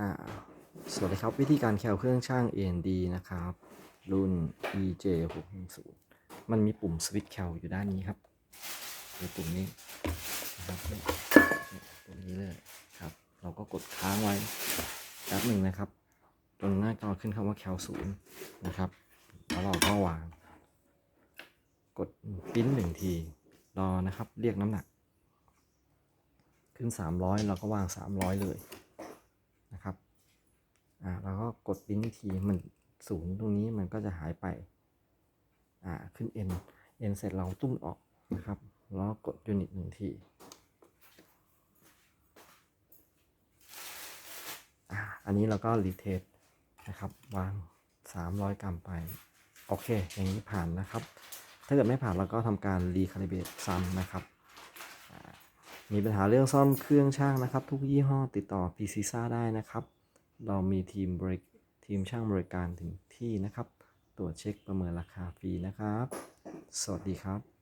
อ่าสวัสดีครับ วิธีการแคลเครื่องช่าง AND นะครับ รุ่น EJ 610 มันมีปุ่มสวิตช์แคลอยู่ด้านนี้ครับในปุ่มนี้นะครับปุ่มนี้เลยครับ เราก็กดค้างไว้แป๊บหนึ่งนะครับจนหน้าจอขึ้นคำว่าแคลศูนย์นะครับ แล้วเราก็วาง กดปริ้นหนึ่งทีรอนะครับ เรียกน้ำหนัก ขึ้น 300 เราก็วาง 300 เลย อ่าเราก็กดปิ้นอีกทีมันศูนย์ตรงนี้มันก็จะหายไปอ่าขึ้น N N เสร็จเราตุ้มออกนะครับแล้วกดยูนิตหนึ่งทีอ่าอันนี้เราก็รีเทสนะครับวาง 300 กรัมไป โอเค อย่างนี้ผ่านนะครับ ถ้าเกิดไม่ผ่านเราก็ทำการรีคาลิเบตซ้ำนะครับมีปัญหาเรื่องซ่อมเครื่องช่างนะครับ ทุกยี่ห้อติดต่อ p c s a ได้นะครับ เรามีทีมบริทีมช่างบริการถึงที่นะครับ ตรวจเช็คประเมินราคาฟรีนะครับ สวัสดีครับ